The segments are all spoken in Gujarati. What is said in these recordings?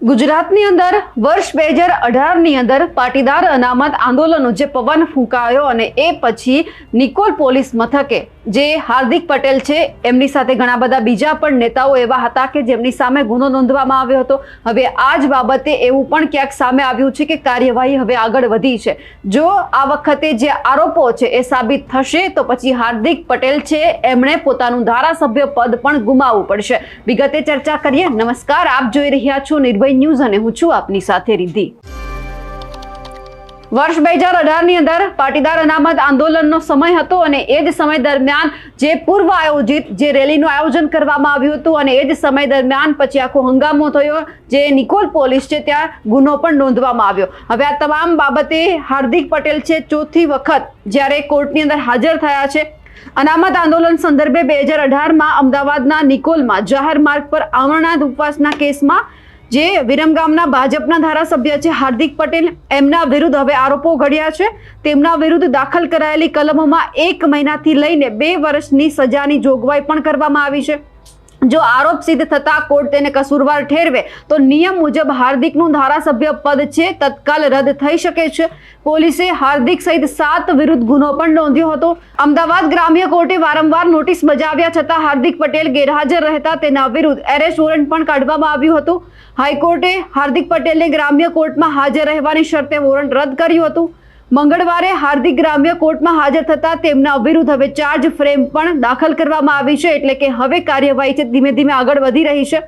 ગુજરાતની અંદર વર્ષ બે હજાર અઢારની અંદર પાટીદાર અનામત આંદોલનનો જે પવન ફૂંકાયો અને એ પછી નિકોલ પોલીસ મથકે જે હાર્દિક પટેલ છે, એમની સાથે ઘણા બધા બીજા પણ નેતાઓ એવા હતા કે જેમની સામે ગુનો નોંધવામાં આવ્યો હતો. હવે આ જ બાબતે એવું પણ ક્યાંક સામે આવ્યું છે કે કાર્યવાહી હવે આગળ વધી છે. જો આ વખતે જે આરોપો છે એ સાબિત થશે તો પછી હાર્દિક પટેલ છે એમણે પોતાનું ધારાસભ્ય પદ પણ ગુમાવવું પડશે. વિગતે ચર્ચા કરીએ. નમસ્કાર. આપ જોઈ રહ્યા છો નિર્ભય ન્યૂઝ અને હું છું આપની સાથે રિદ્ધિ. વર્ષ બે હજાર અઢારની અંદર પાટીદાર અનામત આંદોલનનો સમય હતો અને એ જ સમય દરમિયાન જે પૂર્વ આયોજિત જે રેલીનું આયોજન કરવામાં આવ્યું હતું અને એ જ સમય દરમિયાન પછી આખો હંગામો થયો, જે નિકોલ પોલીસ છે ત્યાં ગુનો પણ નોંધવામાં આવ્યો. હવે આ તમામ બાબતે હાર્દિક પટેલ છે ચોથી વખત જ્યારે કોર્ટની અંદર હાજર થયા છે. અનામત આંદોલન સંદર્ભે બે હજાર અઢારમાં અમદાવાદના નિકોલમાં જાહેર માર્ગ પર આવરણાદ ઉપવાસના કેસમાં જે વિરમગામના ભાજપના ધારાસભ્ય છે હાર્દિક પટેલ, એમના વિરુદ્ધ હવે આરોપો ઘડ્યા છે. તેમના વિરુદ્ધ દાખલ કરાયેલી કલમોમાં એક મહિનાથી લઈને બે વર્ષની સજાની જોગવાઈ પણ કરવામાં આવી છે. જો આરોપ સિદ્ધ થતા કોર્ટ તેને કસૂરવાર ઠેરવે, તો નિયમ મુજબ હાર્દિકનું ધારાસભ્ય પદ છે, તત્કાલ રદ થઈ શકે છે. પોલીસે હાર્દિક સહિત સાત વિરુદ્ધ ગુનો પણ નોંધ્યો હતો. અમદાવાદ ગ્રામ્ય કોર્ટે વારંવાર નોટિસ બજાવ્યા છતાં હાર્દિક પટેલ ગેરહાજર રહેતા તેના વિરુદ્ધ એરેસ્ટ વોરંટ પણ કાઢવામાં આવ્યું હતું. હાઈકોર્ટે હાર્દિક પટેલને ગ્રામ્ય કોર્ટમાં હાજર રહેવાની શરતે વોરંટ રદ કર્યું હતું. મંગળવારે હાર્દિક ગ્રામ્ય કોર્ટમાં હાજર થતા તેમના વિરુદ્ધ હવે ચાર્જ ફ્રેમ પણ દાખલ કરવામાં આવી છે, એટલે કે હવે કાર્યવાહી છે, ધીમે ધીમે આગળ વધી રહી છે.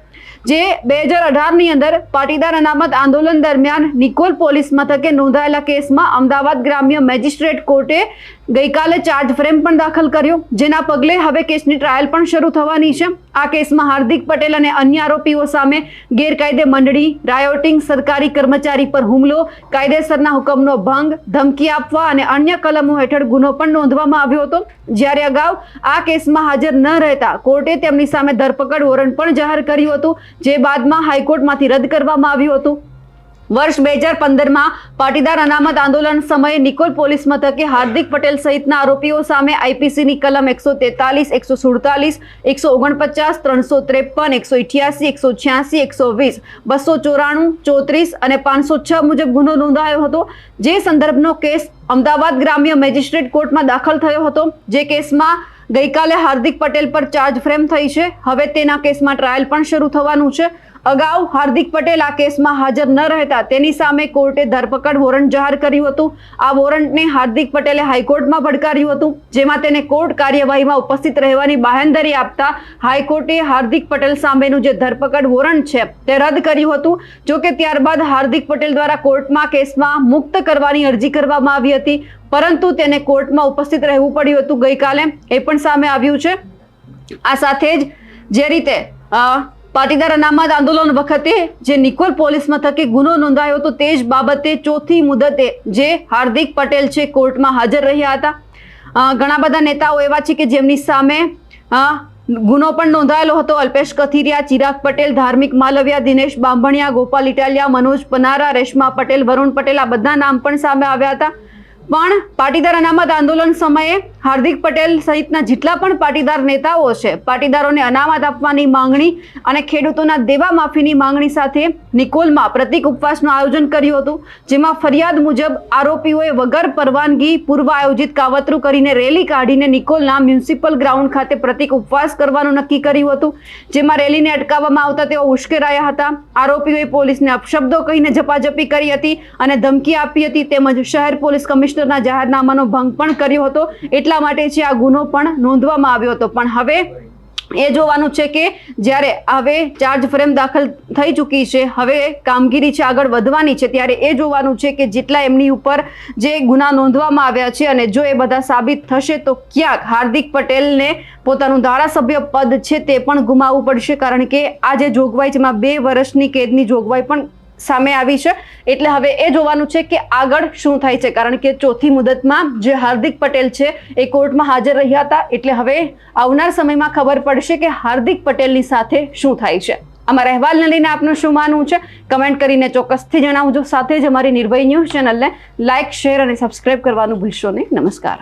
જે બે હજાર અઢારની અંદર પાટીદાર અનામત આંદોલન દરમિયાન નિકોલ પોલીસ મથકે નોંધાયેલા કેસમાં અમદાવાદ ગ્રામ્ય મેજિસ્ટ્રેટ કોર્ટે ગઈકાલે ચાર્જ ફ્રેમ પણ દાખલ કર્યો. જેના પગલે હવે કેસની ટ્રાયલ પણ શરૂ થવાની છે. આ કેસમાં હાર્દિક પટેલ અને અન્ય આરોપીઓ સામે ગેરકાયદે મંડળી, રાયોટિંગ, સરકારી કર્મચારી પર હુમલો, કાયદેસરના હુકમનો ભંગ, ધમકી આપવા અને અન્ય કલમો હેઠળ ગુનો પણ નોંધવામાં આવ્યો હતો. જ્યારે અગાઉ આ કેસમાં હાજર ન રહેતા કોર્ટે તેમની સામે ધરપકડ વોરંટ પણ જાહેર કર્યું હતું, જે બાદમાં હાઈકોર્ટમાંથી રદ કરવામાં આવ્યું હતું. વર્ષ બે હજાર પંદરમાં પાટીદાર અનામત આંદોલન સમયે નિકોલ પોલીસ મથકે હાર્દિક પટેલ સહિતના આરોપીઓ સામે આઈપીસીની કલમ એકસો તેતાલીસ, એકસો સુડતાલીસ, એકસો ઓગણપચાસ, ત્રણસો ત્રેપન, એકસો ઇઠ્યાસી, એકસો છ્યાસી, એકસો વીસ, બસો ચોરાણું, ચોત્રીસ અને પાંચસો છ મુજબ ગુનો નોંધાયો હતો. જે સંદર્ભનો કેસ અમદાવાદ ગ્રામ્ય મેજિસ્ટ્રેટ કોર્ટમાં દાખલ થયો હતો. જે કેસમાં ગઈકાલે હાર્દિક પટેલ પર ચાર્જ ફ્રેમ થઈ છે. હવે તેના કેસમાં ટ્રાયલ પણ શરૂ થવાનું છે. અગાઉ હાર્દિક પટેલ આ કેસમાં હાજર ન રહેતા તેની સામે કોર્ટે ધરપકડ વોરંટ જાહેર કર્યું હતું. આ વોરંટને હાર્દિક પટેલે હાઈકોર્ટમાં પડકાર્યું હતું, જેમાં તેને કોર્ટ કાર્યવાહીમાં ઉપસ્થિત રહેવાની બાહેંધરી આપતા હાઈકોર્ટે હાર્દિક પટેલ સામેનું જે ધરપકડ વોરંટ છે, તે રદ કર્યું હતું. જોકે ત્યારબાદ હાર્દિક પટેલ દ્વારા કોર્ટમાં કેસમાં મુક્ત કરવાની અરજી કરવામાં આવી હતી, પરંતુ તેને કોર્ટમાં ઉપસ્થિત રહેવું પડ્યું હતું ગઈકાલે. એ પણ સામે આવ્યું છે. આ સાથે જ જે રીતે પાટીદાર અનામત આંદોલન વખતે જે નિકોલ પોલીસ મથકે ગુનો નોંધાયો હતો, તે જ બાબતે ચોથી મુદતે જે હાર્દિક પટેલ છે, કોર્ટમાં હાજર રહ્યા હતા. ઘણા બધા નેતાઓ એવા છે કે જેમની સામે ગુનો પણ નોંધાયેલો હતો. અલ્પેશ કથિરિયા, ચિરાગ પટેલ, ધાર્મિક માલવિયા, દિનેશ બાંભણિયા, ગોપાલ ઇટાલિયા, મનોજ પનારા, રેશમા પટેલ, વરુણ પટેલ આ બધા નામ પણ સામે આવ્યા હતા. પણ પાટીદાર અનામત આંદોલન સમયે હાર્દિક પટેલ સહિતના જેટલા પણ પાટીદાર નેતાઓ છે, પાટીદારોને અનામત આપવાની માંગણી અને ખેડૂતોના દેવા માફીની માંગણી સાથે નિકોલમાં પ્રતિક ઉપવાસનું આયોજન કર્યું હતું, જેમાં ફરિયાદ મુજબ આરોપીઓએ વગર પરવાનગી પૂર્વ આયોજિત કાવતરું કરીને રેલી કાઢીને નિકોલના મ્યુનિસિપલ ગ્રાઉન્ડ ખાતે પ્રતિક ઉપવાસ કરવાનું નક્કી કર્યું હતું, જેમાં રેલીને અટકાવવામાં આવતા તેઓ ઉશ્કેરાયા હતા. આરોપીઓએ પોલીસને અપશબ્દો કહીને ઝપાઝપી કરી હતી અને ધમકી આપી હતી તેમજ શહેર પોલીસ કમિશનરના જાહેરનામાનો ભંગ પણ કર્યો હતો. એટલા માટે છે આ ગુનો પણ નોંધવામાં આવ્યો હતો. પણ હવે એ જોવાનું છે કે જ્યારે હવે ચાર્જ ફ્રેમ દાખલ થઈ ચૂકી છે, હવે કામગીરી છે આગળ વધવાની છે, ત્યારે એ જોવાનું છે કે જેટલા એમની ઉપર જે ગુના નોંધવામાં આવ્યા છે અને જો એ બધા સાબિત થશે તો ક્યાંક હાર્દિક પટેલને પોતાનું ધારાસભ્ય પદ છે તે પણ ગુમાવવું પડશે. કારણ કે આ જે જોગવાઈ છે, એમાં બે વર્ષની કેદની જોગવાઈ પણ સામે આવી છે. એટલે હવે એ જોવાનું છે કે આગળ શું થાય છે. કારણ કે ચોથી મુદતમાં જે હાર્દિક પટેલ છે, એ કોર્ટમાં હાજર રહ્યા હતા. એટલે હવે આવનાર સમયમાં ખબર પડશે કે હાર્દિક પટેલની સાથે શું થાય છે. અમારા અહેવાલને લઈને આપનું શું માનવું છે? કમેન્ટ કરીને ચોક્કસથી જણાવજો. સાથે જ અમારી નિર્ભય ન્યૂઝ ચેનલને લાઇક શેર અને સબસ્ક્રાઇબ કરવાનું ભૂલશો નહીં. નમસ્કાર.